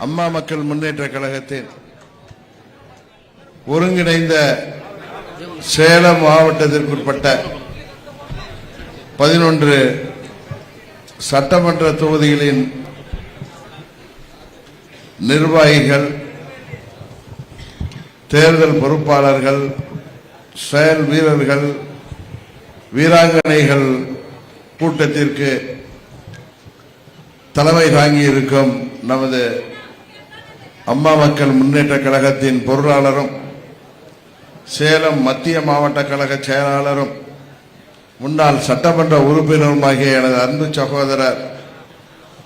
அம்மா மக்கள் முன்னேற்ற கழகத்தின் ஒருங்கிணைந்த சேலம் மாவட்டத்திற்குட்பட்ட பதினொன்று சட்டமன்ற தொகுதிகளின் நிர்வாகிகள் தேர்தல் பொறுப்பாளர்கள் செயல் வீரர்கள் வீராங்கனைகள் கூட்டத்திற்கு தலைமை தாங்கியிருக்கும் நமது அம்மா மக்கள் முன்னேற்ற கழகத்தின் பொருளாளரும் சேலம் மத்திய மாவட்ட கழக செயலாளரும் முன்னாள் சட்டமன்ற உறுப்பினருமாகிய எனது அன்பு சகோதரர்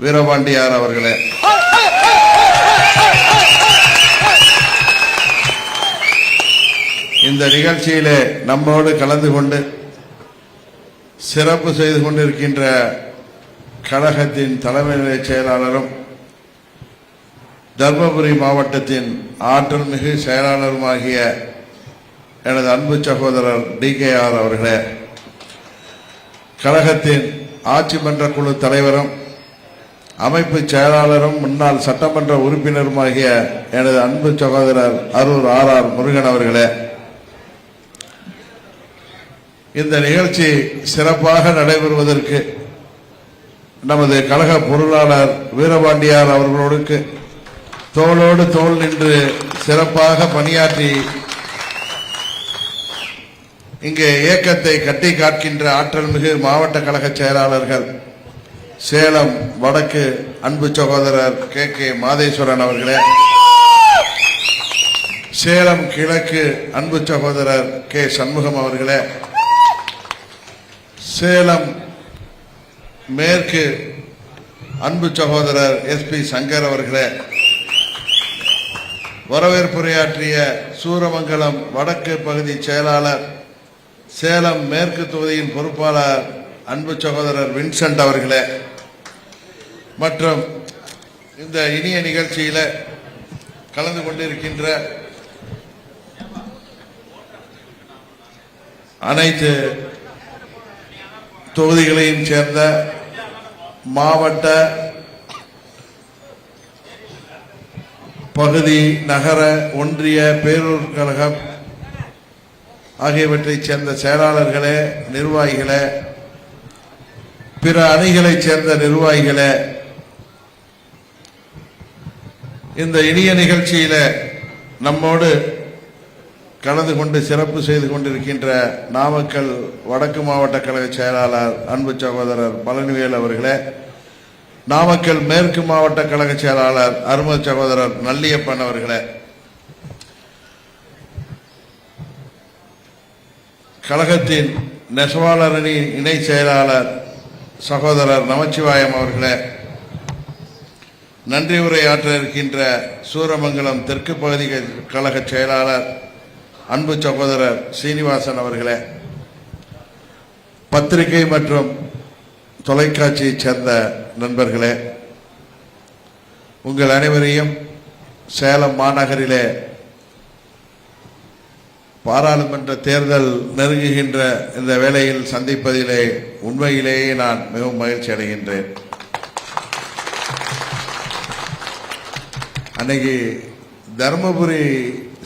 வீரபாண்டியார் அவர்களே. இந்த நிகழ்ச்சியிலே நம்மோடு கலந்து கொண்டு சிறப்பு செய்து கொண்டிருக்கின்ற கழகத்தின் தலைமை செயலாளரும் தர்மபுரி மாவட்டத்தின் ஆற்றல் மிகு செயலாளருமாகிய எனது அன்பு சகோதரர் டி கே ஆர் அவர்களே கழகத்தின் ஆட்சி மன்ற குழு தலைவரும் அமைப்பு செயலாளரும் முன்னாள் சட்டமன்ற உறுப்பினருமாகிய எனது அன்பு சகோதரர் அரூர் ஆர் ஆர் முருகன் அவர்களே இந்த நிகழ்ச்சி சிறப்பாக நடைபெறுவதற்கு நமது கழக பொருளாளர் வீரபாண்டியார் அவர்களுக்கு தோளோடு தோள் நின்று சிறப்பாக பணியாற்றி இங்கே இயக்கத்தை கட்டி காக்கின்ற ஆற்றல் மிகு மாவட்ட கழக செயலாளர்கள் சேலம் வடக்கு அன்பு சகோதரர் கே கே மாதேஸ்வரன் அவர்களே சேலம் கிழக்கு அன்பு சகோதரர் கே சண்முகம் அவர்களே சேலம் மேற்கு அன்பு சகோதரர் எஸ் பி சங்கர் அவர்களே வரவேற்புரையாற்றிய சூரமங்கலம் வடக்கு பகுதி செயலாளர் சேலம் மேற்கு தொகுதியின் பொறுப்பாளர் அன்பு சகோதரர் வின்சென்ட் அவர்களே. மற்றும் இந்த இனிய நிகழ்ச்சியில் கலந்து கொண்டிருக்கின்ற அனைத்து தொகுதிகளையும் சேர்ந்த மாவட்ட பகுதி நகர ஒன்றிய பேரூர் கழகம் ஆகியவற்றைச் சேர்ந்த செயலாளர்களே நிர்வாகிகளே பிற அணிகளைச் சேர்ந்த நிர்வாகிகளே இந்த இனிய நிகழ்ச்சியில நம்மோடு கலந்து கொண்டு சிறப்பு செய்து கொண்டிருக்கின்ற நாமக்கல் வடக்கு மாவட்ட கழக செயலாளர் அன்பு சகோதரர் பழனிவேல் அவர்களே நாமக்கல் மேற்கு மாவட்ட கழக செயலாளர் அருமை சகோதரர் நல்லியப்பன் அவர்களே கழகத்தின் நெசவாளர் அணி இணை செயலாளர் சகோதரர் நமச்சிவாயம் அவர்களே நன்றி உரையாற்ற இருக்கின்ற சூரமங்கலம் தெற்கு பகுதி கழக செயலாளர் அன்பு சகோதரர் சீனிவாசன் அவர்களே பத்திரிகை மற்றும் தொலைக்காட்சியைச் சேர்ந்த நண்பர்களே உங்கள் அனைவரையும் சேலம் மாநகரிலே பாராளுமன்ற தேர்தல் நெருங்குகின்ற இந்த வேளையில் சந்திப்பதிலே உண்மையிலேயே நான் மிகவும் மகிழ்ச்சி அடைகின்றேன். அன்னைக்கு தருமபுரி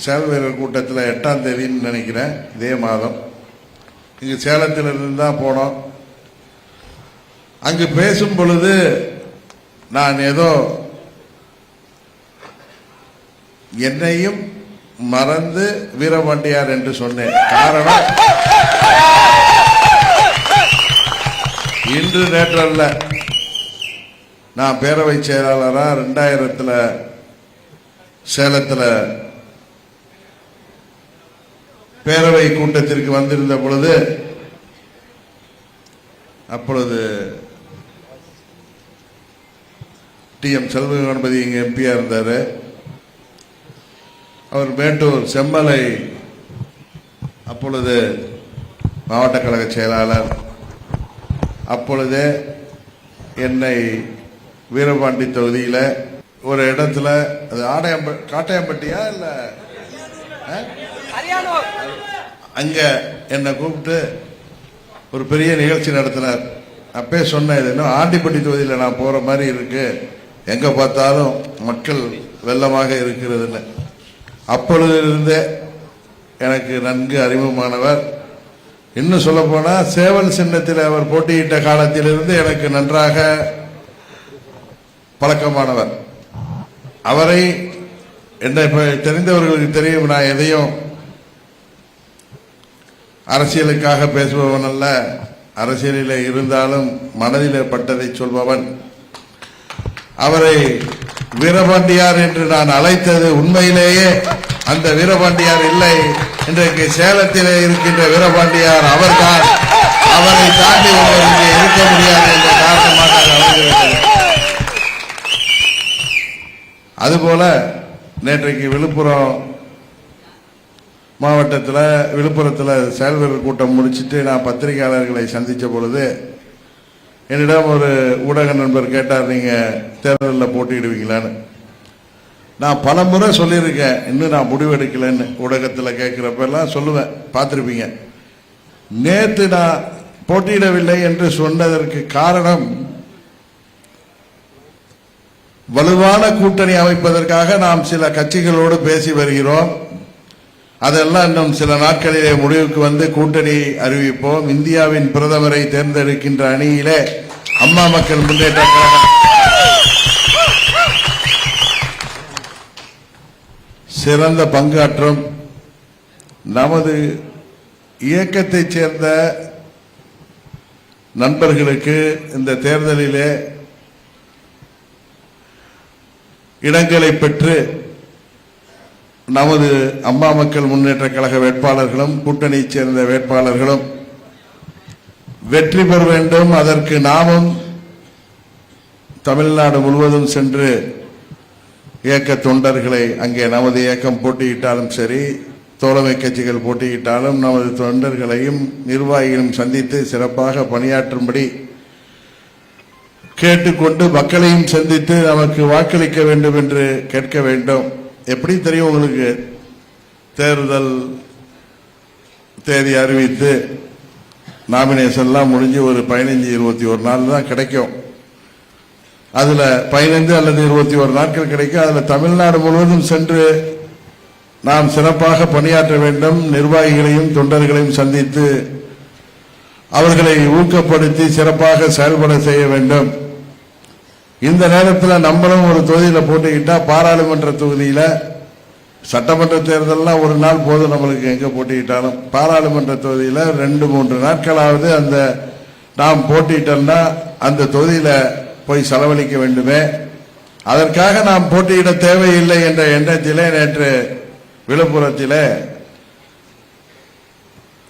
செயல் வீரர் கூட்டத்தில் எட்டாம் தேதின்னு நினைக்கிறேன் இதே மாதம். இங்கு சேலத்திலிருந்து தான் போனோம். அங்கு பேசும் பொழுது நான் ஏதோ என்னையும் மறந்து வீரபாண்டியார் என்று சொன்னேன். காரணம் இன்று நேற்றல்ல நான் பேரவை செயலாளராக ரெண்டாயிரத்தில் சேலத்தில் பேரவை கூட்டத்திற்கு வந்திருந்த பொழுது அப்பொழுது டி எம் செல்வ கணபதி இங்கே எம்பியாக இருந்தார். அவர் மேட்டூர் செம்மலை அப்பொழுது மாவட்ட கழக செயலாளர். அப்பொழுதே என்னை வீரபாண்டி தொகுதியில் ஒரு இடத்துல அது ஆடையம்ப காட்டையம்பட்டியா இல்லை? அங்க என்னை கூப்பிட்டு ஒரு பெரிய நிகழ்ச்சி நடத்தினார். அப்பே சொன்னேன் இது இன்னும் ஆண்டிப்பட்டி தொகுதியில் நான் போற மாதிரி இருக்கு. எங்கே பார்த்தாலும் மக்கள் வெள்ளமாக இருக்கிறதுன்னு அப்பொழுதிலிருந்தே எனக்கு நன்கு அறிமுகமானவர். இன்னும் சொல்லப்போனால் சேவல் சின்னத்தில் அவர் போட்டியிட்ட காலத்திலிருந்து எனக்கு நன்றாக பழக்கமானவர். அவரை என்னை தெரிந்தவர்களுக்கு தெரியும் நான் எதையும் அரசியலுக்காக பேசுபவன் அல்ல. அரசியலில் இருந்தாலும் மனதில் பட்டதை சொல்பவன். அவரை வீரபாண்டியார் என்று நான் அழைத்தது உண்மையிலேயே அந்த வீரபாண்டியார் இல்லை. இன்றைக்கு சேலத்திலே இருக்கின்ற வீரபாண்டியார் அவர்தான். அவரை தாண்டி ஒருவர் இங்கே இருக்க முடியாது என்ற காரணமாக அதுபோல நேற்றைக்கு விழுப்புரம் மாவட்டத்தில் விழுப்புரத்தில் செயல்வர்கள் கூட்டம் முடிச்சிட்டு நான் பத்திரிகையாளர்களை சந்தித்த பொழுது என்னிடம் ஒரு ஊடக நண்பர் கேட்டார் நீங்கள் தேர்தலில் போட்டியிடுவீங்களான்னு. நான் பல முறை சொல்லியிருக்கேன் இன்னும் நான் முடிவெடுக்கலைன்னு. ஊடகத்தில் கேட்குறப்பெல்லாம் சொல்லுவேன் பார்த்துருப்பீங்க. நேற்று நான் போட்டியிடவில்லை என்று சொன்னதற்கு காரணம் வலுவான கூட்டணி அமைப்பதற்காக நாம் சில கட்சிகளோடு பேசி வருகிறோம். அதெல்லாம் இன்னும் சில நாட்களிலே முடிவுக்கு வந்து கூட்டணி அறிவிப்போம். இந்தியாவின் பிரதமரை தேர்ந்தெடுக்கின்ற அணியிலே அம்மா மக்கள் முன்னேற்ற கழகம் சிறந்த பங்காற்றும் நமது இயக்கத்தைச் சேர்ந்த நண்பர்களுக்கு இந்த தேர்தலிலே இடங்களை பெற்று நமது அம்மா மக்கள் முன்னேற்ற கழக வேட்பாளர்களும் கூட்டணியைச் சேர்ந்த வேட்பாளர்களும் வெற்றி பெற வேண்டும். அதற்கு நாமும் தமிழ்நாடு முழுவதும் சென்று இயக்க தொண்டர்களை அங்கே நமது இயக்கம் போட்டியிட்டாலும் சரி தோழமை கட்சிகள் போட்டியிட்டாலும் நமது தொண்டர்களையும் நிர்வாகிகளையும் சந்தித்து சிறப்பாக பணியாற்றும்படி கேட்டுக்கொண்டு மக்களையும் சந்தித்து நமக்கு வாக்களிக்க வேண்டும் என்று கேட்க வேண்டும். எப்படி தெரியும் உங்களுக்கு? தேர்தல் தேதி அறிவித்து நாமினேஷன்லாம் முடிஞ்சு ஒரு பதினஞ்சு இருபத்தி ஒரு நாள் தான் கிடைக்கும். அதுல பதினைந்து அல்லது இருபத்தி ஒரு நாட்கள் கிடைக்கும். அதுல தமிழ்நாடு முழுவதும் சென்று நாம் சிறப்பாக பணியாற்ற வேண்டும். நிர்வாகிகளையும் தொண்டர்களையும் சந்தித்து அவர்களை ஊக்கப்படுத்தி சிறப்பாக செயல்பட செய்ய வேண்டும். இந்த நேரத்தில் நம்மளும் ஒரு தொகுதியில் போட்டிக்கிட்டா பாராளுமன்ற தொகுதியில் சட்டமன்ற தேர்தல்லாம் ஒரு நாள் போதும் நம்மளுக்கு எங்கே போட்டிக்கிட்டாலும். பாராளுமன்ற தொகுதியில் ரெண்டு மூன்று நாட்களாவது அந்த நாம் போட்டிட்டோன்னா அந்த தொகுதியில் போய் செலவழிக்க வேண்டுமே. அதற்காக நாம் போட்டியிட தேவையில்லை என்ற எண்ணத்திலே நேற்று விழுப்புரத்தில்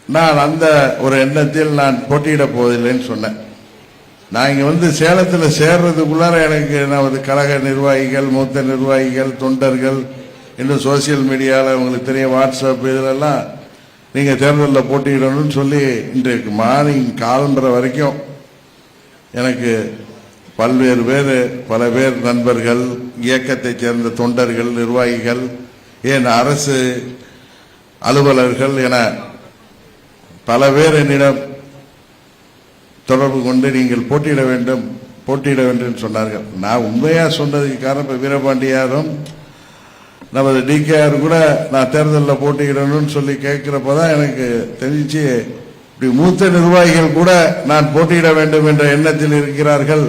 நான் அந்த ஒரு எண்ணத்தில் நான் போட்டியிட போவதில்லைன்னு சொன்னேன். நான் இங்கே வந்து சேலத்தில் சேர்றதுக்குள்ளார எனக்கு நமது கழக நிர்வாகிகள் மூத்த நிர்வாகிகள் தொண்டர்கள் இன்னும் சோசியல் மீடியாவில் உங்களுக்கு தெரியும் வாட்ஸ்அப் இதிலெல்லாம் நீங்கள் தேர்தலில் போட்டியிடணும்னு சொல்லி இன்றைக்கு மார்னிங் காலம்புற வரைக்கும் எனக்கு பல்வேறு பேர் பல பேர் நண்பர்கள் இயக்கத்தைச் சேர்ந்த தொண்டர்கள் நிர்வாகிகள் ஏன் அரசு அலுவலர்கள் என பல பேர் என்னிடம் தொடர்பு கொண்டு நீங்கள் போட்டியிட வேண்டும் போட்டியிட வேண்டும் சொன்னார்கள். நான் உண்மையாக சொன்னதுக்கு காரணம் வீரபாண்டியாரும் நமது டிகேஆர் கூட நான் தேர்தலில் போட்டியிடணும்னு சொல்லி கேட்கிறப்பதான் எனக்கு தெரிஞ்சு இப்படி மூத்த நிர்வாகிகள் கூட நான் போட்டியிட வேண்டும் என்ற எண்ணத்தில் இருக்கிறார்கள்.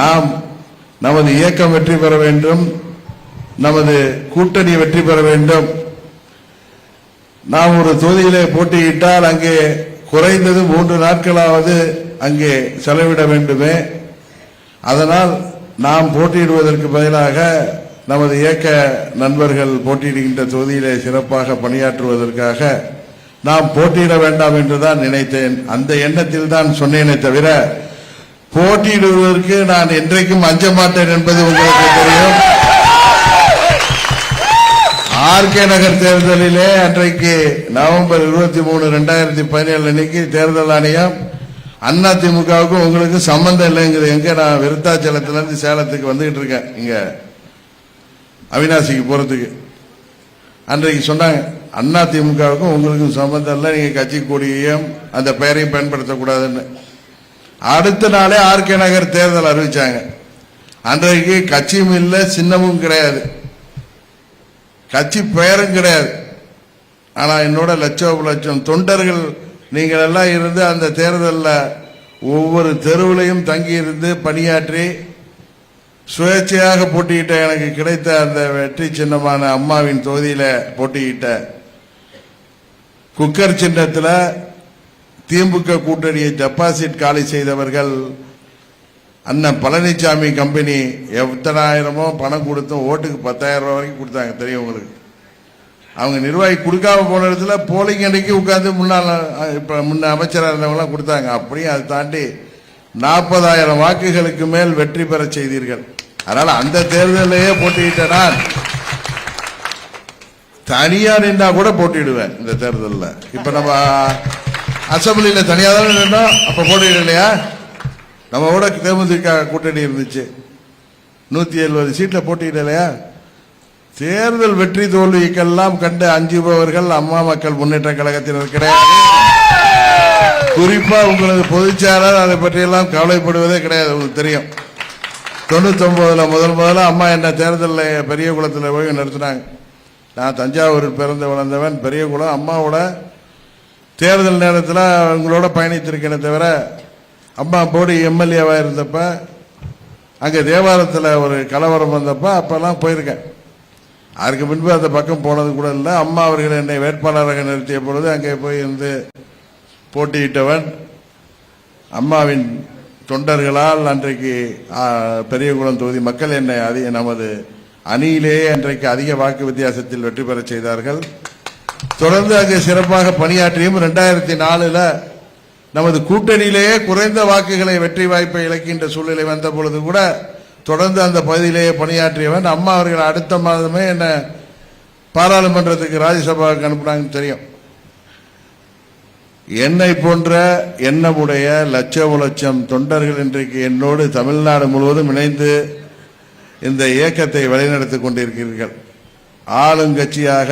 நாம் நமது இயக்கம் வெற்றி பெற வேண்டும் நமது கூட்டணி வெற்றி பெற வேண்டும். நாம் ஒரு தொகுதியிலே போட்டியிட்டால் அங்கே குறைந்தது மூன்று நாட்களாவது அங்கே செலவிட வேண்டுமே. அதனால் நாம் போட்டியிடுவதற்கு பதிலாக நமது இயக்க நண்பர்கள் போட்டியிடுகின்ற தொகுதியிலே சிறப்பாக பணியாற்றுவதற்காக நாம் போட்டியிட வேண்டாம் என்றுதான் நினைத்தேன். அந்த எண்ணத்தில் தான் சொன்னேனே தவிர போட்டியிடுவதற்கு நான் என்றைக்கும் அஞ்ச மாட்டேன் என்பது உங்களுக்கு தெரியும். ஆர்கே நகர் தேர்தலிலே அன்றைக்கு நவம்பர் இருபத்தி மூணு ரெண்டாயிரத்தி பதினேழு அன்னைக்கு தேர்தல் ஆணையம் அண்ணா திமுகவுக்கும் உங்களுக்கு சம்பந்தம் இல்லைங்கிறது எங்க? நான் விருத்தாச்சலத்துல இருந்து சேலத்துக்கு வந்துகிட்டு இருக்கேன். இங்க அவினாசிக்கு போறதுக்கு. அன்றைக்கு சொன்னாங்க அண்ணா திமுகவுக்கும் உங்களுக்கும் சம்பந்தம் இல்லை நீங்க கட்சி கொடியையும் அந்த பெயரையும் பயன்படுத்தக்கூடாதுன்னு. அடுத்த நாளே ஆர்கே நகர் தேர்தல் அறிவிச்சாங்க. அன்றைக்கு கட்சியும் இல்லை சின்னமும் கிடையாது. கட்சி பெயரும் கிடையாது. ஆனா என்னோட லட்சம் லட்சம் தொண்டர்கள் நீங்கள் எல்லாம் இருந்து அந்த தேர்தலில் ஒவ்வொரு தெருவிலையும் தங்கியிருந்து பணியாற்றி சுயேட்சையாக போட்டியிட்ட எனக்கு கிடைத்த அந்த வெற்றி சின்னமான அம்மாவின் தொகுதியில் போட்டியிட்ட குக்கர் சின்னத்தில் திமுக கூட்டணியை டெபாசிட் காலி செய்தவர்கள் அண்ணன் பழனிசாமி கம்பெனி எத்தனாயிரமோ பணம் கொடுத்தும் ஓட்டுக்கு பத்தாயிரம் ரூபாய் வரைக்கும் கொடுத்தாங்க. தெரியும் உங்களுக்கு? அவங்க நிர்வாகி கொடுக்காம போன இடத்துல போலிங் அன்றைக்கு உட்காந்து முன்னால் இப்போ முன்ன அமைச்சராக இருந்தவங்களாம் கொடுத்தாங்க. அப்படியும் அதை தாண்டி நாற்பதாயிரம் வாக்குகளுக்கு மேல் வெற்றி பெற செய்தீர்கள். அதனால் அந்த தேர்தலையே போட்டியிட்ட நான் நின்றா நின்னா கூட போட்டிடுவேன் இந்த தேர்தலில். இப்போ நம்ம அசம்பிளியில் தனியாக தானே நின்னோம் அப்ப போட்டியிடலையா நம்ம கூட தேமுதிக கூட்டணி இருந்துச்சு. நூற்றி எழுபது சீட்ல போட்டியிடலையா தேர்தல் வெற்றி தோல்விக்கெல்லாம் கண்டு அஞ்சுபவர்கள் அம்மா மக்கள் முன்னேற்ற கழகத்தினர் கிடையாது குறிப்பா உங்களது பொதுச்செயலாளர் அதை பற்றியெல்லாம் கவலைப்படுவதே கிடையாது உங்களுக்கு தெரியும். தொண்ணூத்தி ஒன்பதுல முதல் முதல்ல அம்மா என்ன தேர்தலில் பெரிய குளத்தில் போய் நிறுத்தினாங்க. நான் தஞ்சாவூர் பிறந்து வளர்ந்தவன் பெரிய குளம். அம்மாவோட தேர்தல் நேரத்தில் உங்களோட பயணித்திருக்கேனே தவிர அம்மா போடி எம்எல்ஏவாக இருந்தப்ப அங்கே தேவாலயத்தில் ஒரு கலவரம் வந்தப்போ அப்போல்லாம் போயிருக்கேன். அதற்கு முன்பு அந்த பக்கம் போனது கூட இல்லை. அம்மா அவர்கள் என்னை வேட்பாளராக நிறுத்திய பொழுது அங்கே போய் இருந்து போட்டியிட்டவன் அம்மாவின் தொண்டர்களால் அன்றைக்கு பெரியகுளம் தொகுதி மக்கள் என்னை அதிக நமது அணியிலேயே அன்றைக்கு அதிக வாக்கு வித்தியாசத்தில் வெற்றி பெறச் செய்தார்கள். தொடர்ந்து அங்கே சிறப்பாக பணியாற்றியும் இரண்டாயிரத்தி நாலுல நமது கூட்டணியிலேயே குறைந்த வாக்குகளை வெற்றி வாய்ப்பை இழக்கின்ற சூழ்நிலை வந்த பொழுது கூட தொடர்ந்து அந்த பகுதியிலேயே பணியாற்றியவன். அம்மா அவர்கள் அடுத்த மாதமே என்ன பாராளுமன்றத்துக்கு ராஜ்யசபாவுக்கு அனுப்புனாங்கன்னு தெரியும். என்னை போன்ற எண்ணமுடைய லட்சம் லட்சம் தொண்டர்கள் இன்றைக்கு என்னோடு தமிழ்நாடு முழுவதும் இணைந்து இந்த இயக்கத்தை வழிநடத்திக் கொண்டிருக்கிறீர்கள். ஆளுங்கட்சியாக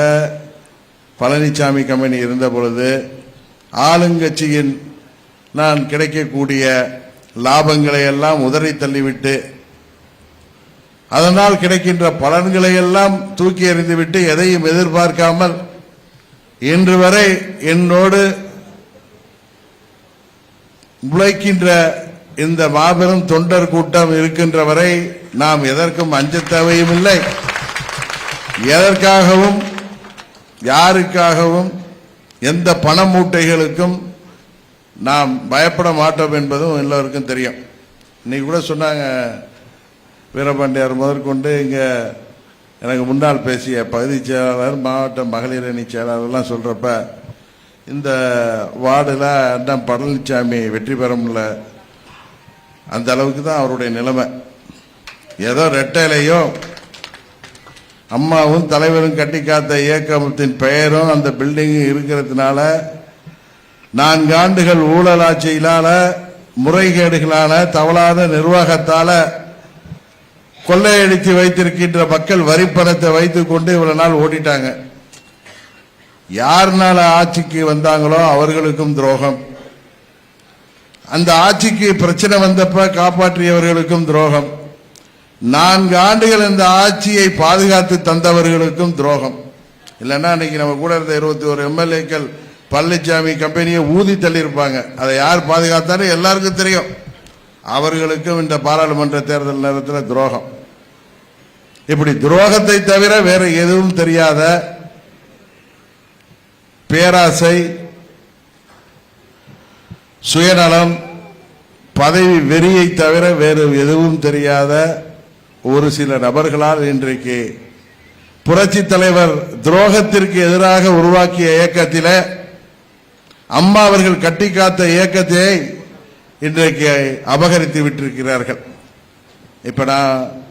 பழனிசாமி கம்பெனி இருந்த பொழுது ஆளுங்கட்சியின் நான் கிடைக்கக்கூடிய லாபங்களை எல்லாம் உதறி தள்ளிவிட்டு அதனால் கிடைக்கின்ற பலன்களை எல்லாம் தூக்கி எறிந்துவிட்டு எதையும் எதிர்பார்க்காமல் இன்று வரை என்னோடு உழைக்கின்ற இந்த மாபெரும் தொண்டர் கூட்டம் இருக்கின்ற வரை நாம் எதற்கும் அஞ்ச தேவையும் இல்லை எதற்காகவும் யாருக்காகவும் எந்த பண மூட்டைகளுக்கும் நாம் பயப்பட மாட்டோம் என்பதும் எல்லோருக்கும் தெரியும். இன்னைக்கு கூட சொன்னாங்க வீரபாண்டியார் முதற்கொண்டு இங்கே எனக்கு முன்னால் பேசிய பகுதி செயலாளர் மாவட்ட மகளிர் அணி செயலாளர்லாம் சொல்கிறப்ப இந்த வார்டில் அண்ணன் பழனிசாமி வெற்றி பெற முடியல அந்த அளவுக்கு தான் அவருடைய நிலைமை. ஏதோ ரெட்டையிலையும் அம்மாவும் தலைவரும் கட்டி காத்த இயக்கத்தின் பெயரும் அந்த பில்டிங்கும் இருக்கிறதுனால நான்கு ஆண்டுகள் ஊழல் ஆட்சியினால முறைகேடுகளான தவறான நிர்வாகத்தால கொள்ளையடித்து வைத்திருக்கின்ற மக்கள் வரிப்பணத்தை வைத்துக் கொண்டு இவ்வளவு நாள் ஓடிட்டாங்க. யாருனால ஆட்சிக்கு வந்தாங்களோ அவர்களுக்கும் துரோகம். அந்த ஆட்சிக்கு பிரச்சனை வந்தப்ப காப்பாற்றியவர்களுக்கும் துரோகம். நான்கு ஆண்டுகள் இந்த ஆட்சியை பாதுகாத்து தந்தவர்களுக்கும் துரோகம். இல்லைன்னா இன்னைக்கு நம்ம கூட இருந்த இருபத்தி ஒரு எம்எல்ஏக்கள் பழனிசாமி கம்பெனியை ஊதி தள்ளியிருப்பாங்க. அதை யார் பாதுகாத்தாலும் எல்லாருக்கும் தெரியும். அவர்களுக்கும் இந்த பாராளுமன்ற தேர்தல் நேரத்தில் துரோகம். இப்படி துரோகத்தை தவிர வேற எதுவும் தெரியாத பேராசை சுயநலம் பதவி வெறியை தவிர வேறு எதுவும் தெரியாத ஒரு சில நபர்களால் இன்றைக்கு புரட்சி தலைவர் துரோகத்திற்கு எதிராக உருவாக்கிய இயக்கத்தில் அம்மா அவர்கள் கட்டி காத்த இயக்கத்தை இன்றைக்கு அபகரித்து விட்டிருக்கிறார்கள். இப்ப நான்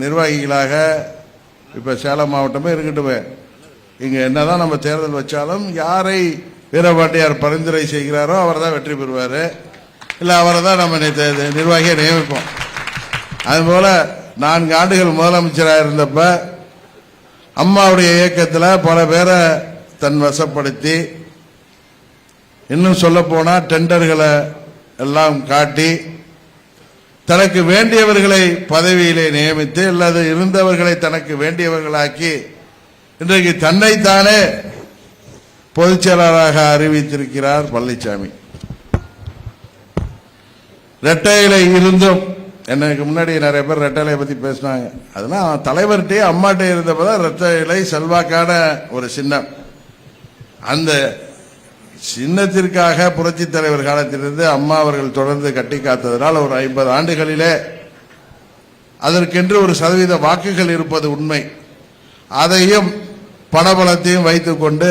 நிர்வாகிகளாக இப்போ சேலம் மாவட்டமே இருக்கட்டுமே. இங்கே என்னதான் நம்ம தேர்தல் வச்சாலும் யாரை வீரபாண்டியார் பரிந்துரை செய்கிறாரோ அவர் தான் வெற்றி பெறுவார். இல்லை அவரை தான் நம்ம நி- நிர்வாகியை நியமிப்போம். அதுபோல் நான்கு ஆண்டுகள் முதலமைச்சராக இருந்தப்ப அம்மாவுடைய இயக்கத்தில் பல பேரை தன் வசப்படுத்தி இன்னும் சொல்லப்போனால் டெண்டர்களை எல்லாம் காட்டி தனக்கு வேண்டியவர்களை பதவியிலே நியமித்து அல்லது இருந்தவர்களை தனக்கு வேண்டியவர்களாக்கி இன்றைக்கு தன்னைத்தானே பொதுச் செயலாளராக அறிவித்திருக்கிறார் பழனிசாமி ரெட்டையில இருந்தும் எனக்கு முன்னாடி நிறைய பேர் ரெட்டையிலை பத்தி பேசினாங்க. அதெல்லாம் தலைவர்கிட்டே அம்மாட்டே இருந்தப்பதான் ரெட்டை இலை செல்வாக்கான ஒரு சின்னம். அந்த சின்னத்திற்காக புரட்சி தலைவர் காலத்திலிருந்து அம்மா அவர்கள் தொடர்ந்து கட்டி காத்ததனால் ஒரு ஐம்பது ஆண்டுகளிலே அதற்கென்று ஒரு சதவீத வாக்குகள் இருப்பது உண்மை. அதையும் பணபலத்தையும் வைத்துக்கொண்டு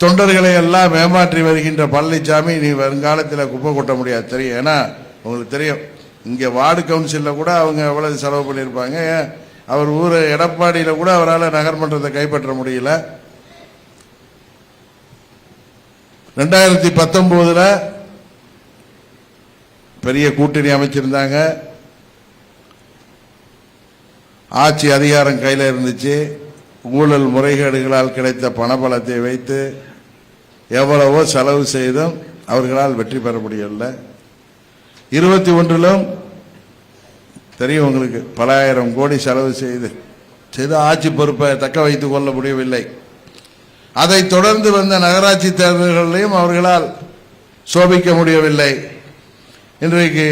தொண்டர்களை எல்லாம் ஏமாற்றி வருகின்ற பழனிசாமி நீ வருங்காலத்தில் குப்பை கொட்ட முடியாது. தெரியும். ஏன்னா உங்களுக்கு தெரியும். இங்கே வார்டு கவுன்சிலில் கூட அவங்க எவ்வளவு செலவு பண்ணியிருப்பாங்க. அவர் ஊர் எடப்பாடியில் கூட அவரால் நகர்மன்றத்தை கைப்பற்ற முடியல. ரெண்டாயிரத்தி பத்தொன்பதுல பெரிய கூட்டணி அமைச்சிருந்தாங்க. ஆட்சி அதிகாரம் கையில் இருந்துச்சு. ஊழல் முறைகேடுகளால் கிடைத்த பணபலத்தை வைத்து எவ்வளவோ செலவு செய்தும் அவர்களால் வெற்றி பெற முடியவில்லை இருபத்தி ஒன்றிலும் தெரியும் உங்களுக்கு பல ஆயிரம் கோடி செலவு செய்து செய்து ஆட்சி பொறுப்பை தக்க வைத்துக் கொள்ள முடியவில்லை. அதை தொடர்ந்து வந்த நகராட்சி தேர்தல்களையும் அவர்களால் சோபிக்க முடியவில்லை. இன்றைக்கு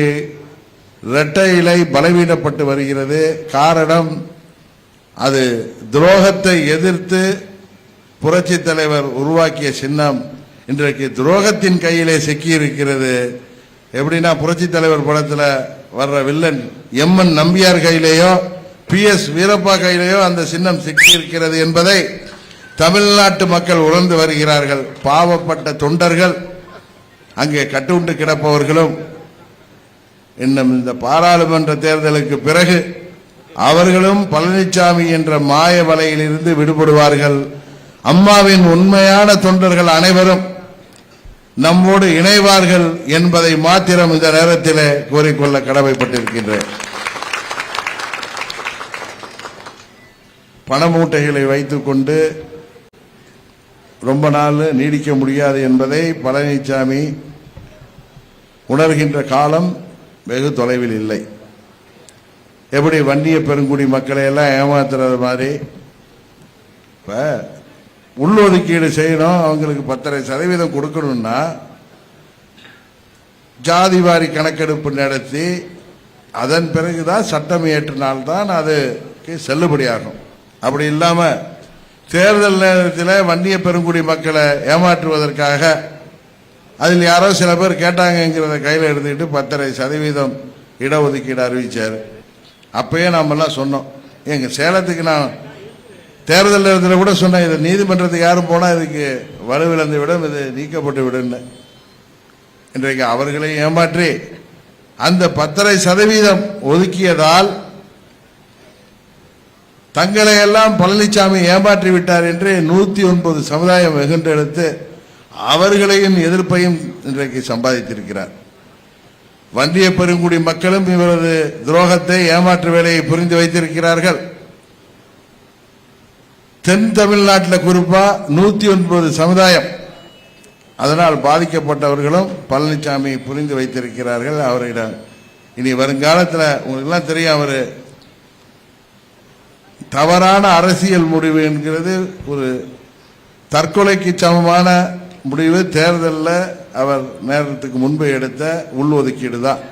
இரட்டை இலை பலவீனப்பட்டு வருகிறது. காரணம் அது துரோகத்தை எதிர்த்து புரட்சி தலைவர் உருவாக்கிய சின்னம். இன்றைக்கு துரோகத்தின் கையிலே சிக்கியிருக்கிறது. எப்படின்னா புரட்சி தலைவர் படத்தில் வர்ற வில்லன் எம்என் நம்பியார் கையிலேயோ பி எஸ் வீரப்பா கையிலேயோ அந்த சின்னம் சிக்கியிருக்கிறது என்பதை தமிழ்நாட்டு மக்கள் உணர்ந்து வருகிறார்கள். பாவப்பட்ட தொண்டர்கள் அங்கே கட்டுண்டு கிடப்பவர்களும் இன்னும் இந்த பாராளுமன்ற தேர்தலுக்கு பிறகு அவர்களும் பழனிசாமி என்ற மாய வலையிலிருந்து விடுபடுவார்கள். அம்மாவின் உண்மையான தொண்டர்கள் அனைவரும் நம்மோடு இணைவார்கள் என்பதை மாத்திரம் இந்த நேரத்தில் கூறிக்கொள்ள கடமைப்பட்டிருக்கின்றேன். பணமூட்டைகளை வைத்துக்கொண்டு ரொம்ப நாள் நீடிக்க முடியாது என்பதை பழனிசாமி உணர்கின்ற காலம் வெகு தொலைவில் இல்லை. எப்படி வன்னிய பெருங்குடி மக்களை எல்லாம் ஏமாத்துறது மாதிரி? இப்ப உள்ளொதுக்கீடு செய்யணும் அவங்களுக்கு பத்தரை சதவீதம் கொடுக்கணும்னா ஜாதி வாரி கணக்கெடுப்பு நடத்தி அதன் பிறகுதான் சட்டம் இயற்றினால்தான் அதுக்கு செல்லுபடியாகும். அப்படி இல்லாமல் தேர்தல் நேரத்தில் வன்னிய பெருங்குடி மக்களை ஏமாற்றுவதற்காக அதில் யாரோ சில பேர் கேட்டாங்கங்கிறத கையில் எடுத்துக்கிட்டு பத்தரை சதவீதம் இடஒதுக்கீடு அறிவிச்சார். அப்பயே நாமெல்லாம் சொன்னோம். எங்க சேலத்துக்கு நான் தேர்தல் நேரத்தில் கூட சொன்னேன் இது நீதிமன்றத்துக்கு யாரும் போனால் இதுக்கு வலுவிழந்து விடும் இது நீக்கப்பட்டு விடுன்னு இன்றைக்கு அவர்களை ஏமாற்றி அந்த பத்தரை சதவீதம் ஒதுக்கியதால் தங்களை எல்லாம் பழனிசாமி ஏமாற்றி விட்டார் என்று நூத்தி ஒன்பது சமுதாயம் வெகுண்டெடுத்து அவர்களையும் எதிர்ப்பையும் இன்றைக்கு சம்பாதித்திருக்கிறார். வந்திய பெருங்குடி மக்களும் இவரது துரோகத்தை ஏமாற்று வேலையை புரிந்து வைத்திருக்கிறார்கள். தென் தமிழ்நாட்டில் குறிப்பா நூத்தி ஒன்பது சமுதாயம் அதனால் பாதிக்கப்பட்டவர்களும் பழனிசாமி புரிந்து வைத்திருக்கிறார்கள். அவரிடம் இனி வருங்காலத்தில் உங்களுக்கெல்லாம் தெரியும் அவர் தவறான அரசியல் முடிவு என்கிறது ஒரு தற்கொலைக்கு சமமான முடிவு. தேர்தலில் அவர் நேரத்துக்கு முன்பு எடுத்த உள்ஒதுக்கீடு தான்.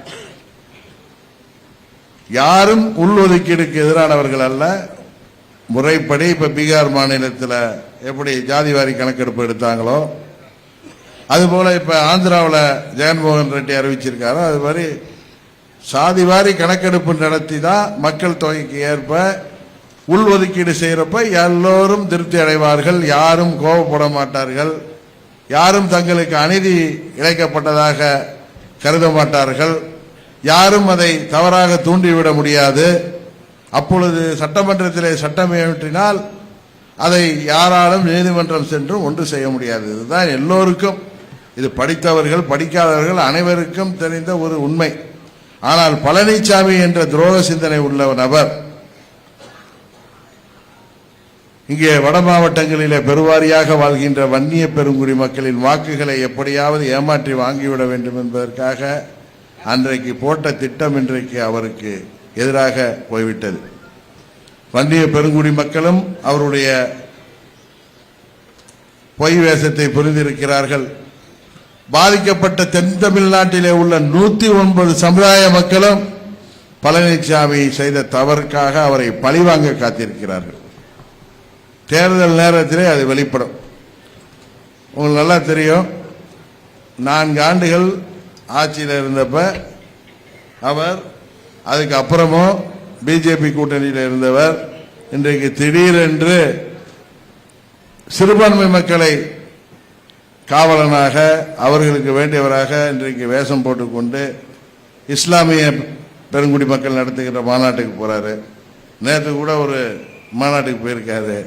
யாரும் உள்ஒதுக்கீடுக்கு எதிரானவர்கள் அல்ல. முறைப்படி இப்ப பீகார் மாநிலத்தில் எப்படி ஜாதிவாரி கணக்கெடுப்பு எடுத்தாங்களோ அதுபோல இப்ப ஆந்திராவில் ஜெகன்மோகன் ரெட்டி அறிவிச்சிருக்காரோ அது மாதிரி சாதிவாரி கணக்கெடுப்பு நடத்தி தான் மக்கள் தொகைக்கு ஏற்ப உள்ஒதுக்கீடு செய்யறப்ப எல்லோரும் திருப்தி அடைவார்கள். யாரும் கோபப்பட மாட்டார்கள். யாரும் தங்களுக்கு அநீதி இழைக்கப்பட்டதாக கருத மாட்டார்கள். யாரும் அதை தவறாக தூண்டிவிட முடியாது. அப்பொழுது சட்டமன்றத்திலே சட்டம் ஏற்றினால் அதை யாராலும் நீதிமன்றம் சென்றும் ஒன்று செய்ய முடியாது. இதுதான் எல்லோருக்கும் இது படித்தவர்கள் படிக்காதவர்கள் அனைவருக்கும் தெரிந்த ஒரு உண்மை. ஆனால் பழனிசாமி என்ற துரோக சிந்தனை உள்ள நபர் இங்கே வட மாவட்டங்களிலே பெருவாரியாக வாழ்கின்ற வன்னிய பெருங்குடி மக்களின் வாக்குகளை எப்படியாவது ஏமாற்றி வாங்கிவிட வேண்டும் என்பதற்காக அன்றைக்கு போட்ட திட்டம் இன்றைக்கு அவருக்கு எதிராக போய்விட்டது. வன்னிய பெருங்குடி மக்களும் அவருடைய பொய் வேஷத்தை புரிந்திருக்கிறார்கள். பாதிக்கப்பட்ட தென் தமிழ்நாட்டிலே உள்ள நூத்தி ஒன்பது சமுதாய மக்களும் பழனிசாமி செய்த தவறுக்காக அவரை பழிவாங்க காத்திருக்கிறார்கள். தேர்தல் நேரத்திலே அது வெளிப்படும். உங்களுக்கு நல்லா தெரியும் நான்கு ஆண்டுகள் ஆட்சியில் இருந்தப்ப அவர் அதுக்கு அப்புறமும் பிஜேபி கூட்டணியில் இருந்தவர். இன்றைக்கு திடீரென்று சிறுபான்மை மக்களை காவலனாக அவர்களுக்கு வேண்டியவராக இன்றைக்கு வேஷம் போட்டுக்கொண்டு இஸ்லாமிய பெருங்குடி மக்கள் நடத்துகிற மாநாட்டுக்கு போறாரு. நேற்று கூட ஒரு மாநாட்டுக்கு போயிருக்காரு.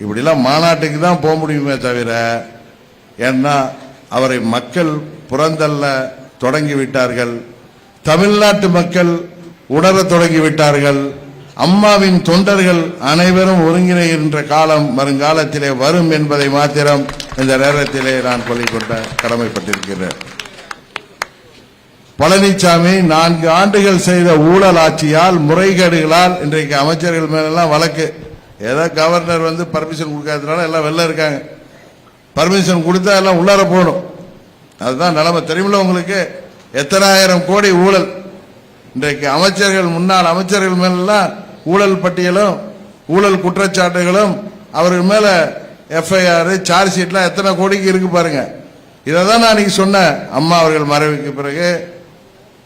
இப்படிலாம் மாநாட்டுக்கு தான் போக முடியுமே தவிர ஏன்னா அவரை மக்கள் புறந்தல்ல தொடங்கி விட்டார்கள் தமிழ்நாட்டு மக்கள் உணர தொடங்கி விட்டார்கள் அம்மாவின் தொண்டர்கள் அனைவரும் ஒருங்கிணைகின்ற காலம் வருங்காலத்திலே வரும் என்பதை மாத்திரம் இந்த நேரத்திலே நான் கொள்ளிக்கொண்ட கடமைப்பட்டிருக்கிறேன். பழனிசாமி நான்கு ஆண்டுகள் செய்த ஊழல் ஆட்சியால் முறைகேடுகளால் இன்றைக்கு அமைச்சர்கள் மேலெல்லாம் வழக்கு ஏதோ கவர்னர் வந்து பர்மிஷன் கொடுக்காததுனால எல்லாம் வெளில இருக்காங்க. பர்மிஷன் கொடுத்தா எல்லாம் உள்ளார போகணும். அதுதான் நிலைமை. தெரியுமில்ல உங்களுக்கு? எத்தனாயிரம் கோடி ஊழல். இன்றைக்கு அமைச்சர்கள் முன்னாள் அமைச்சர்கள் மேலெல்லாம் ஊழல் பட்டியலும் ஊழல் குற்றச்சாட்டுகளும் அவர்கள் மேல எஃப்ஐஆர் சார்ஜ் ஷீட்லாம் எத்தனை கோடிக்கு இருக்கு பாருங்க. இதை தான் நான் இன்னைக்கு சொன்னேன். அம்மா அவர்கள் மறைவுக்கு பிறகு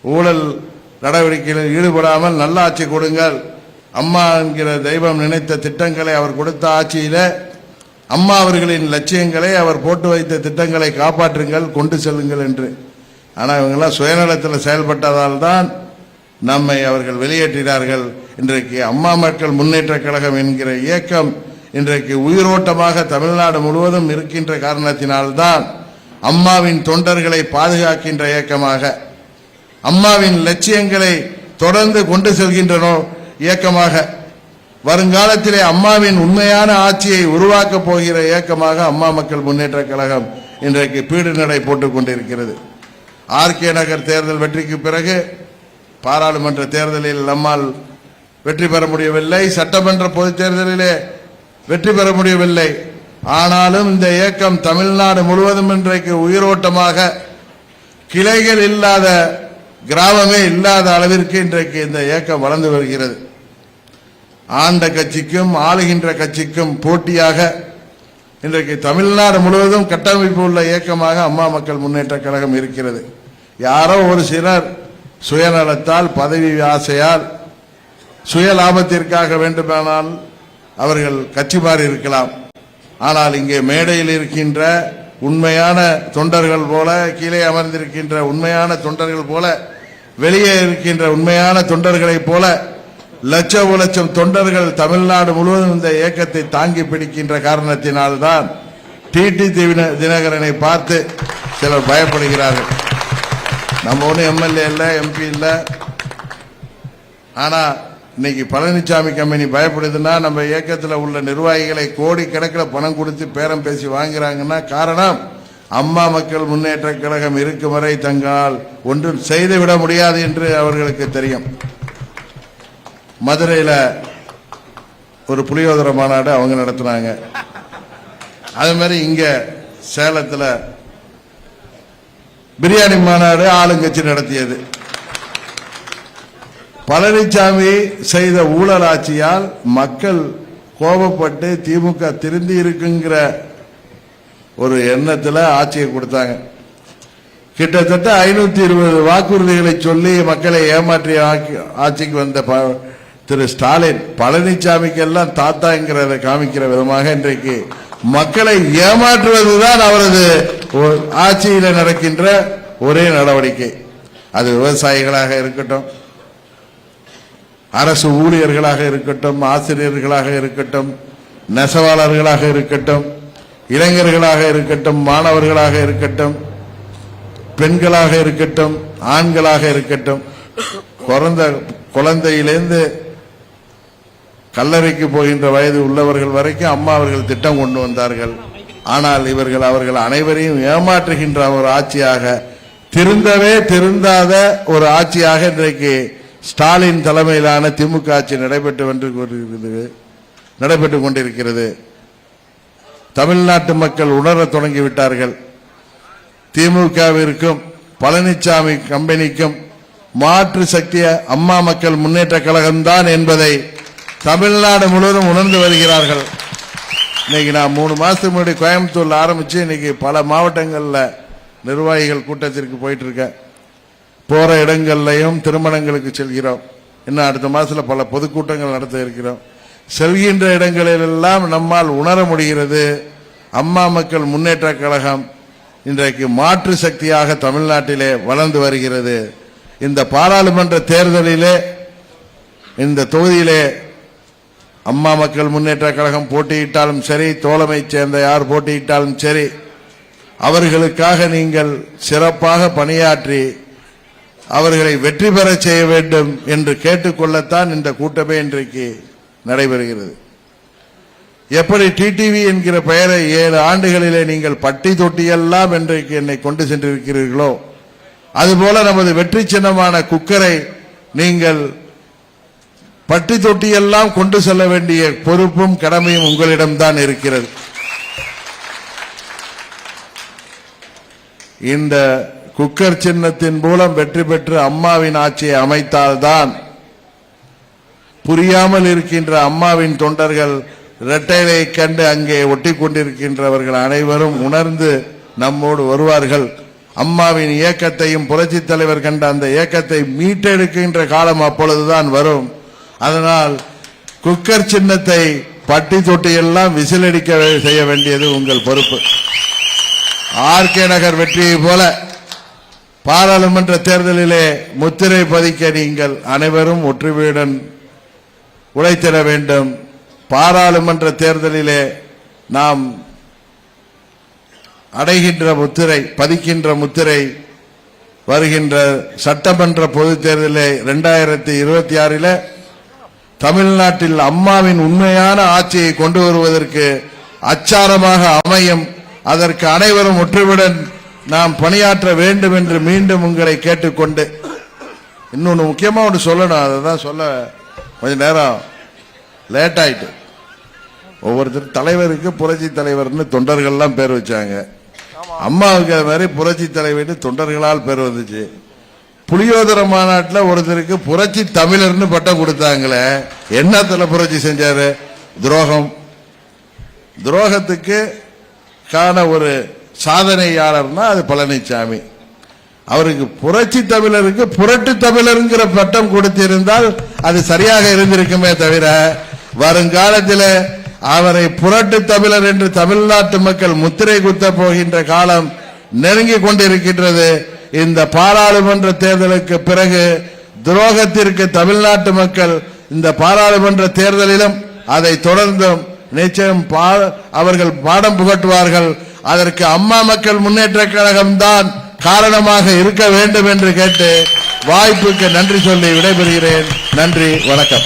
ஊழல் நடவடிக்கைகளில் ஈடுபடாமல் நல்லாட்சி கொடுங்கள். அம்மா என்கிற தெய்வம் நினைத்த திட்டங்களை அவர் கொடுத்த ஆட்சியில அம்மா அவர்களின் லட்சியங்களை அவர் போட்டு வைத்த திட்டங்களை காப்பாற்றுங்கள் கொண்டு செல்லுங்கள் என்று. ஆனால் இவங்கெல்லாம் சுயநலத்தில் செயல்பட்டதால் தான் நம்மை அவர்கள் வெளியேற்றினார்கள். இன்றைக்கு அம்மா மக்கள் முன்னேற்ற கழகம் என்கிற இயக்கம் இன்றைக்கு உயிரோட்டமாக தமிழ்நாடு முழுவதும் இருக்கின்ற காரணத்தினால்தான் அம்மாவின் தொண்டர்களை பாதுகாக்கின்ற இயக்கமாக அம்மாவின் லட்சியங்களை தொடர்ந்து கொண்டு செல்கின்றனோ இயக்கமாக வருங்காலத்திலே அம்மாவின் உண்மையான ஆட்சியை உருவாக்கப் போகிற இயக்கமாக அம்மா மக்கள் முன்னேற்ற கழகம் இன்றைக்கு பீடு நடை போட்டுக் கொண்டிருக்கிறது. ஆர்கே நகர் தேர்தல் வெற்றிக்கு பிறகு பாராளுமன்ற தேர்தலில் நம்மால் வெற்றி பெற முடியவில்லை. சட்டமன்ற பொதுத் தேர்தலிலே வெற்றி பெற முடியவில்லை. ஆனாலும் இந்த இயக்கம் தமிழ்நாடு முழுவதும் இன்றைக்கு உயிரோட்டமாக கிளைகள் இல்லாத கிராமமே இல்லாத அளவிற்கு இன்றைக்கு இந்த இயக்கம் வளர்ந்து வருகிறது. ஆண்ட கட்சிக்கும் ஆளுகின்ற கட்சிக்கும் போட்டியாக இன்றைக்கு தமிழ்நாடு முழுவதும் கட்டமைப்பு உள்ள இயக்கமாக அம்மா மக்கள் முன்னேற்ற கழகம் இருக்கிறது. யாரோ ஒரு சிலர் சுயநலத்தால் பதவி ஆசையால் சுய லாபத்திற்காக வேண்டுமானால் அவர்கள் கட்சி மாறி இருக்கலாம். ஆனால் இங்கே மேடையில் இருக்கின்ற உண்மையான தொண்டர்கள் போல கீழே அமர்ந்திருக்கின்ற உண்மையான தொண்டர்கள் போல வெளியே இருக்கின்ற உண்மையான தொண்டர்களைப் போல லட்சம் லட்சம் தொண்டர்கள் தமிழ்நாடு முழுவதும் இந்த இயக்கத்தை தாங்கி பிடிக்கின்ற காரணத்தினால்தான் டிடி தினகரனை பார்த்து சிலர் பயப்படுகிறார்கள். நம்ம ஒன்றும் எம்எல்ஏ இல்லை எம்பி இல்லை. ஆனா இன்னைக்கு பழனிசாமி கம்பெனி பயப்படுதுன்னா நம்ம இயக்கத்தில் உள்ள நிர்வாகிகளை கோடி கணக்கில் பணம் கொடுத்து பேரம் பேசி வாங்குறாங்கன்னா காரணம் அம்மா மக்கள் முன்னேற்ற கழகம் இருக்கும் வரை தங்களால் ஒன்றும் செய்துவிட முடியாது என்று அவர்களுக்கு தெரியும். மதுரையில் ஒரு புளியோதர மாநாடு அவங்க நடத்துனாங்க. அது மாதிரி இங்கே சேலத்தில் பிரியாணி மாநாடு ஆளுங்கட்சி நடத்தியது. பழனிசாமி செய்த ஊழல் ஆட்சியால் மக்கள் கோபப்பட்டு திமுக திருந்தி இருக்குங்கிற ஒரு எண்ணத்தில் ஆட்சியை கொடுத்தாங்க. கிட்டத்தட்ட ஐநூத்தி இருபது வாக்குறுதிகளை சொல்லி மக்களை ஏமாற்றி ஆக்கி- ஆட்சிக்கு வந்த ப- திரு ஸ்டாலின் பழனிசாமிக்கெல்லாம் தாத்தாங்கிறத காமிக்கிற விதமாக இன்றைக்கு மக்களை ஏமாற்றுவதுதான் அவரது ஆட்சியில் நடக்கின்ற ஒரே நடவடிக்கை. அது விவசாயிகளாக இருக்கட்டும் அரசு ஊழியர்களாக இருக்கட்டும் ஆசிரியர்களாக இருக்கட்டும் நெசவாளர்களாக இருக்கட்டும் இளைஞர்களாக இருக்கட்டும் மாணவர்களாக இருக்கட்டும் பெண்களாக இருக்கட்டும் ஆண்களாக இருக்கட்டும் குழந்த குழந்தையிலேருந்து கல்லறைக்கு போகின்ற வயது உள்ளவர்கள் வரைக்கும் அம்மா அவர்கள் திட்டம் கொண்டு வந்தார்கள். ஆனால் இவர்கள் அவர்கள் அனைவரையும் ஏமாற்றுகின்ற ஒரு ஆட்சியாக திருந்தவே திருந்தாத ஒரு ஆட்சியாக இன்றைக்கு ஸ்டாலின் தலைமையிலான திமுக ஆட்சி நடைபெற்று கொண்டிருக்கிறது நடைபெற்றுக் கொண்டிருக்கிறது. தமிழ்நாட்டு மக்கள் உணர தொடங்கிவிட்டார்கள் திமுகவிற்கும் பழனிசாமி கம்பெனிக்கும் மாற்று சக்திய அம்மா மக்கள் முன்னேற்ற கழகம்தான் என்பதை தமிழ்நாடு முழுவதும் உணர்ந்து வருகிறார்கள். இன்னைக்கு நான் மூணு மாசத்துக்கு முன்னாடி கோயம்புத்தூர்ல ஆரம்பிச்சு இன்னைக்கு பல மாவட்டங்கள்ல நிர்வாகிகள் கூட்டத்திற்கு போயிட்டு இருக்கேன் போற இடங்கள்லையும் திருமணங்களுக்கு செல்கிறோம். இன்னும் அடுத்த மாசத்துல பல பொதுக்கூட்டங்கள் நடத்த இருக்கிறோம். செல்கின்ற இடங்களிலெல்லாம் நம்மால் உணர முடிகிறது. அம்மா மக்கள் முன்னேற்ற கழகம் இன்றைக்கு மாற்று சக்தியாக தமிழ்நாட்டிலே வளர்ந்து வருகிறது. இந்த பாராளுமன்ற தேர்தலிலே இந்த தொகுதியிலே அம்மா மக்கள் முன்னேற்ற கழகம் போட்டியிட்டாலும் சரி தோழமை சேர்ந்த யார் போட்டியிட்டாலும் சரி அவர்களுக்காக நீங்கள் சிறப்பாக பணியாற்றி அவர்களை வெற்றி பெற செய்ய வேண்டும் என்று கேட்டுக்கொள்ளத்தான் இந்த கூட்டமே இன்றைக்கு நடைபெறுகிறது. எப்படி டிடிவி என்கிற பெயரை ஏழு ஆண்டுகளிலே நீங்கள் பட்டி தொட்டியெல்லாம் இன்றைக்கு என்னை கொண்டு சென்றிருக்கிறீர்களோ அதுபோல நமது வெற்றி சின்னமான குக்கரை நீங்கள் பட்டி தொட்டியெல்லாம் கொண்டு செல்ல வேண்டிய பொறுப்பும் கடமையும் உங்களிடம்தான் இருக்கிறது. இந்த குக்கர் சின்னத்தின் மூலம் வெற்றி பெற்று அம்மாவின் ஆட்சியை அமைத்தால்தான் புரியாமல் இருக்கின்ற அம்மாவின் தொண்டர்கள் இரட்டைகளை கண்டு அங்கே ஒட்டி கொண்டிருக்கின்றவர்கள் அனைவரும் உணர்ந்து நம்மோடு வருவார்கள். அம்மாவின் இயக்கத்தையும் புரட்சி தலைவர் கண்ட அந்த இயக்கத்தை மீட்டெடுக்கின்ற காலம் அப்பொழுதுதான் வரும். அதனால் குக்கர் சின்னத்தை பட்டி தொட்டி எல்லாம் விசிலடிக்க செய்ய வேண்டியது உங்கள் பொறுப்பு. ஆர்கே நகர் வெற்றியை போல பாராளுமன்ற தேர்தலிலே முத்திரை பதிக்க நீங்கள் அனைவரும் ஒற்றுமையுடன் உழைத்திட வேண்டும். பாராளுமன்ற தேர்தலிலே நாம் அடைகின்ற முத்திரை பதிக்கின்ற முத்திரை வருகின்ற சட்டமன்ற பொதுத் தேர்தலிலே இரண்டாயிரத்தி இருபத்தி ஆறில் தமிழ்நாட்டில் அம்மாவின் உண்மையான ஆட்சியை கொண்டு வருவதற்கு அச்சாரமாக அமையும். அதற்கு அனைவரும் ஒற்றுமையுடன் நாம் பணியாற்ற வேண்டும் என்று மீண்டும் உங்களை கேட்டுக்கொண்டு இன்னொன்று முக்கியமா ஒன்று சொல்லணும். அதை தான் சொல்ல கொஞ்சம் நேரம் லேட் ஆயிட்டு. ஒவ்வொருத்தர் தலைவருக்கு புரட்சி தலைவர்னு தொண்டர்கள்லாம் பேர் வச்சாங்க. அம்மாவுக்கு அது மாதிரி புரட்சி தலைவர்னு தொண்டர்களால் பேர் வந்துச்சு. புளியோதர மாநாட்டில் ஒருத்தருக்கு புரட்சி தமிழர்னு பட்டம் கொடுத்தாங்களே என்னத்துல புரட்சி செஞ்சாரு? துரோகம். துரோகத்துக்கு காண ஒரு சாதனையாளர்னா அது பழனிசாமி அவருக்கு புரட்சி தமிழருக்கு புரட்டு தமிழருங்கிற பட்டம் கொடுத்திருந்தால் அது சரியாக இருந்திருக்குமே தவிர வருங்காலத்தில் அவரை புரட்டு தமிழர் என்று தமிழ்நாட்டு மக்கள் முத்திரை குத்த போகின்ற காலம் நெருங்கி கொண்டிருக்கின்றது. இந்த பாராளுமன்ற தேர்தலுக்கு பிறகு துரோகத்திற்கு தமிழ்நாட்டு மக்கள் இந்த பாராளுமன்ற தேர்தலிலும் அதை தொடர்ந்தும் நிச்சயம் பா- அவர்கள் பாடம் புகட்டுவார்கள். அதற்கு அம்மா மக்கள் முன்னேற்ற கழகம் தான் காரணமாக இருக்க வேண்டும் என்று கேட்டு வாய்ப்புக்கு நன்றி சொல்லி விடைபெறுகிறேன். நன்றி வணக்கம்.